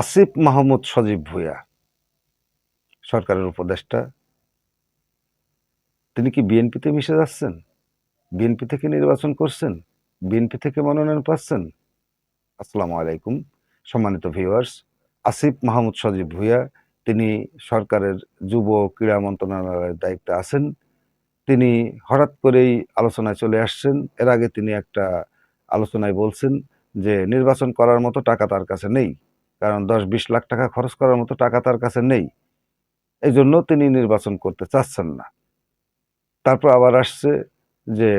আসিফ মাহমুদ সজীব ভুঁইয়া, সরকারের উপদেষ্টা। তিনি কি বিএনপিতে মিশে যাচ্ছেন? বিএনপি থেকে নির্বাচন করছেন? বিএনপি থেকে মনোনয়ন পাচ্ছেন? আসসালামু আলাইকুম, সম্মানিত ভিউয়ার্স। আসিফ মাহমুদ সজীব ভুঁইয়া, তিনি সরকারের যুব ক্রীড়া মন্ত্রণালয়ের দায়িত্বে আছেন। তিনি হঠাৎ করেই আলোচনায় চলে আসছেন। এর আগে তিনি একটা আলোচনায় বলছেন যে, নির্বাচন করার মতো টাকা তার কাছে নেই। কারণ দশ বিশ লাখ টাকা খরচ করার মতো টাকা তার কাছে নেই। এই জন্য তিনি নির্বাচন করতে চাচ্ছেন না। তারপর আবার আসছে যে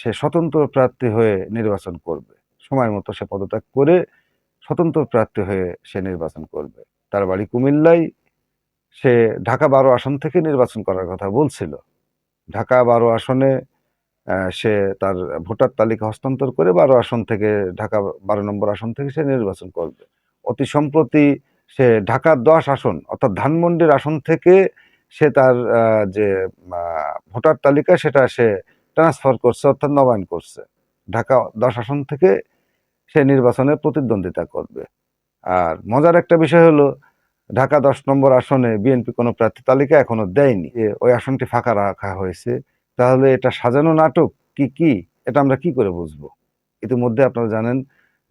সে স্বতন্ত্র প্রার্থী হয়ে নির্বাচন করবে। সময় মতো সে পদত্যাগ করে স্বতন্ত্র প্রার্থী হয়ে সে নির্বাচন করবে। তার বাড়ি কুমিল্লায় সে ঢাকা বারো আসন থেকে নির্বাচন করার কথা বলছিল। ঢাকা বারো আসনে সে তার ভোটার তালিকা হস্তান্তর করে বারো আসন থেকে, ঢাকা বারো নম্বর আসন থেকে সে নির্বাচন করবে। অতি সম্প্রতি সে ঢাকার দশ আসন, অর্থাৎ ধানমন্ডির আসন থেকে সে তার যে ভোটার তালিকা সেটা সে ট্রান্সফার করছে, অর্থাৎ নবায়ন করছে। ঢাকা দশ আসন থেকে সে নির্বাচনে প্রতিদ্বন্দ্বিতা করবে। আর মজার একটা বিষয় হলো, ঢাকা দশ নম্বর আসনে বিএনপি কোনো প্রার্থী তালিকা এখনও দেয়নি। ওই আসনটি ফাঁকা রাখা হয়েছে। তাহলে এটা সাজানো নাটক কি কি? এটা আমরা কি করে বুঝব? ইতিমধ্যে আপনারা জানেন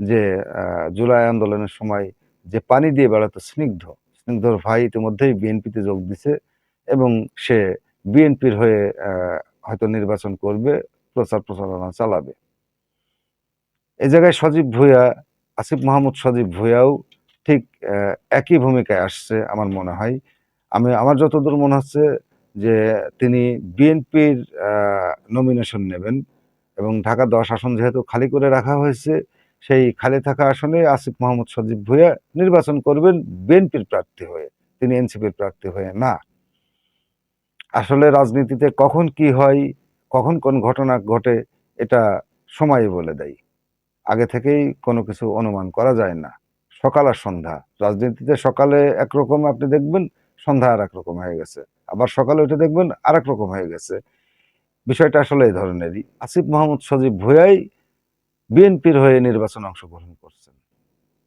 যে জুলাই আন্দোলনের সময় যে পানি দিয়ে বেড়াতো স্নিগ্ধ, স্নিগ্ধর ভাই ইতিমধ্যেই বিএনপিতে যোগ দিছে এবং সে বিএনপির হয়ে হয়তো নির্বাচন করবে, প্রচার প্রচারণা চালাবে। এ জায়গায় সজীব ভুঁইয়া, আসিফ মাহমুদ সজীব ভুঁইয়াও ঠিক একই ভূমিকায় আসছে আমার মনে হয়। আমি, আমার যতদূর মনে হচ্ছে যে তিনি বিএনপির নমিনেশন নেবেন এবং ঢাকা দশ আসন যেহেতু খালি করে রাখা হয়েছে সেই খালি থাকা আসনে আসিফ মাহমুদ সজীব ভুঁইয়া নির্বাচন করবেন বিএনপির প্রার্থী হয়ে। তিনি এনসিপির প্রার্থী হয়ে না। আসলে রাজনীতিতে কখন কি হয়, কখন কোন ঘটনা ঘটে, এটা সময় বলে দেয়। আগে থেকেই কোনো কিছু অনুমান করা যায় না। সকাল আর সন্ধ্যা। রাজনীতিতে সকালে একরকম আপনি দেখবেন, সন্ধ্যা আর এক রকম হয়ে গেছে। আবার সকালে উঠে দেখবেন আর রকম হয়ে গেছে। বিষয়টা আসলে এই ধরনেরই। আসিফ মাহমুদ সজীব ভুয়াই বিএনপির হয়ে নির্বাচনে অংশগ্রহণ করছেন।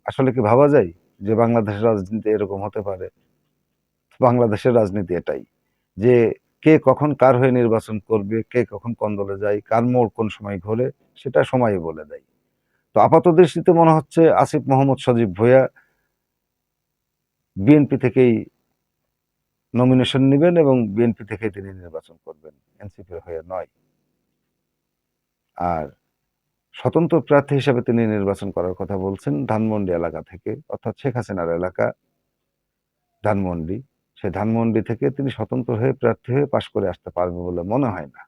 আসলে কি ভাবা যায় যে বাংলাদেশের রাজনীতি এরকম হতে পারে? বাংলাদেশের রাজনীতি এটাই যে কে কখন কার হয়ে নির্বাচন করবে, কে কখন কোন দলে যায়, কার মোড় কোন সময় ঘোরে, সেটা সময়ই বলে দেয়। তো আপাত দৃষ্টিতে মনে হচ্ছে আসিফ মোহাম্মদ সজীব ভুঁইয়া বিএনপি থেকেই নমিনেশন নেবেন এবং বিএনপি থেকেই তিনি নির্বাচন করবেন। এনসিপি হয়ে নয়। আর স্বতন্ত্র প্রার্থী হিসেবে তিনি নির্বাচন করার কথা বলছেন ধানমন্ডি এলাকা থেকে, অর্থাৎ শেখ হাসিনার এলাকা ধানমন্ডি। সে ধানমন্ডি থেকে তিনি স্বতন্ত্র হয়ে প্রার্থী হয়ে পাশ করে আসতে পারবে বলে মনে হয় না।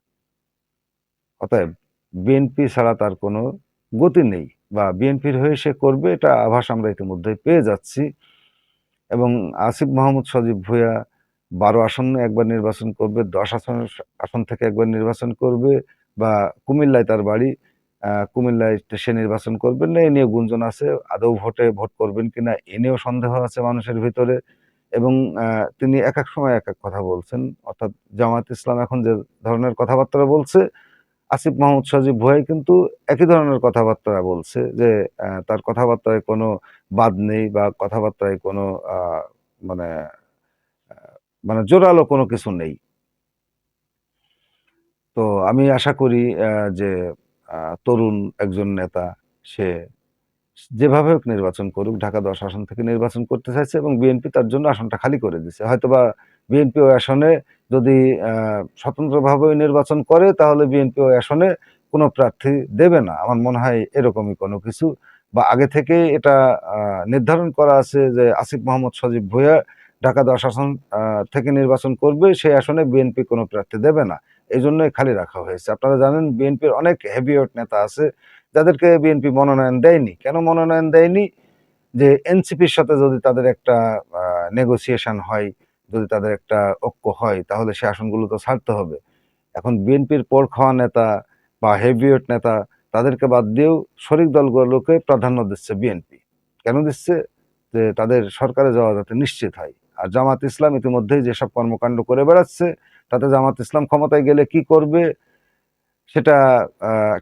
অতএব বিএনপি ছাড়া তার কোনো গতি নেই বা বিএনপির হয়ে সে করবে এটা আভাস আমরা ইতিমধ্যেই পেয়ে যাচ্ছি। এবং আসিফ মাহমুদ সজীব ভুঁইয়া বারো আসনে একবার নির্বাচন করবে, দশ আসন আসন থেকে একবার নির্বাচন করবে বা কুমিল্লায় তার বাড়ি আহ, কুমিল্লায় সে নির্বাচন করবেন না এ নিয়ে গুঞ্জন আছে আদৌ ভোটে ভোট করবেন কিনা এ নিয়েও সন্দেহ আছে মানুষের ভিতরে। এবং তিনি এক এক সময় এক এক কথা বলছেন অর্থাৎ জামাত ইসলাম এখন যে ধরনের কথাবার্তা বলছে আসিফ মাহমুদ সজীব ভুয়াই কিন্তু একই ধরনের কথাবার্তা বলছে যে তার কথাবার্তায় কোনো বাদ নেই বা কথাবার্তায় কোনো মানে মানে জোরালো কোনো কিছু নেই। তো আমি আশা করি যে তরুণ একজন নেতা, সে যেভাবে হোক নির্বাচন করুক, ঢাকা দশ আসন থেকে নির্বাচন করতে চাইছে এবং বিএনপি তার জন্য আসনটা খালি করে দিছে হয়তোবা বিএনপি ওই আসনে যদি স্বতন্ত্রভাবে নির্বাচন করে, তাহলে বিএনপি ওই আসনে কোনো প্রার্থী দেবে না। আমার মনে হয় এরকমই কোনো কিছু। বা আগে থেকে এটা নির্ধারণ করা আছে যে আসিফ মোহাম্মদ সজীব ভুঁইয়া ঢাকা দশ আসন থেকে নির্বাচন করবে, সেই আসনে বিএনপি কোনো প্রার্থী দেবে না। এই জন্যই খালি রাখা হয়েছে। আপনারা জানেন, বিএনপির অনেক হেভিওয়েট নেতা আছে, যাদেরকে বিএনপি মনোনয়ন দেয়নি। কেন মনোনয়ন দেয়নি? যে এনসিপির সাথে যদি তাদের একটা নেগোসিয়েশন হয়, যদি তাদের একটা ঐক্য হয়, তাহলে সে আসনগুলো তো ছাড়তে হবে। এখন বিএনপির পর খাওয়া নেতা বা হেভিওয়েট নেতা, তাদেরকে বাদ দিয়েও শরিক দলগুলোকে প্রাধান্য দিচ্ছে বিএনপি। কেন দিচ্ছে? যে তাদের সরকারে যাওয়া যাতে নিশ্চিত হয়। আর জামাত ইসলাম ইতিমধ্যেই যেসব কর্মকাণ্ড করে বেড়াচ্ছে, তাতে জামাত ইসলাম ক্ষমতায় গেলে কি করবে সেটা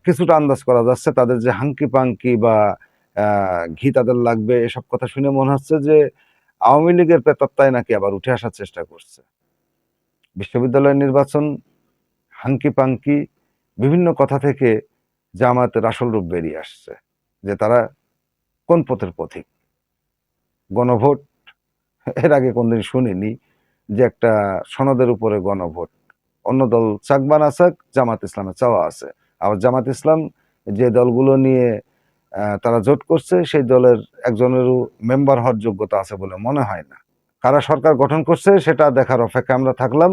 কিছুটা আন্দাজ করা যাচ্ছে। তাদের যে হাঙ্কি পাঙ্কি বা ঘি তাদের লাগবে, এসব কথা শুনে মনে হচ্ছে যে আওয়ামী লীগের প্রেতাত্মায় নাকি আবার উঠে আসার চেষ্টা করছে। বিশ্ববিদ্যালয় নির্বাচন, হাঙ্কি পাঙ্কি, বিভিন্ন কথা থেকে জামায়াতের আসল রূপ বেরিয়ে আসছে যে তারা কোন পথের পথিক? গণভোট এর আগে কোনদিন শুনিনি যে একটা সনদের উপরে গণভোট। অন্য দল চাক বা না চাক, জামাত ইসলামের চাওয়া আছে। আবার জামাত ইসলাম যে দলগুলো নিয়ে তারা জোট করছে, সেই দলের একজনেরও মেম্বার হওয়ার যোগ্যতা আছে বলে মনে হয় না। কারা সরকার গঠন করছে সেটা দেখার অপেক্ষা আমরা থাকলাম।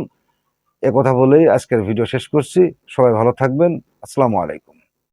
কথা বলেই আজকের ভিডিও শেষ করছি। সবাই ভালো থাকবেন। আসসালামু আলাইকুম।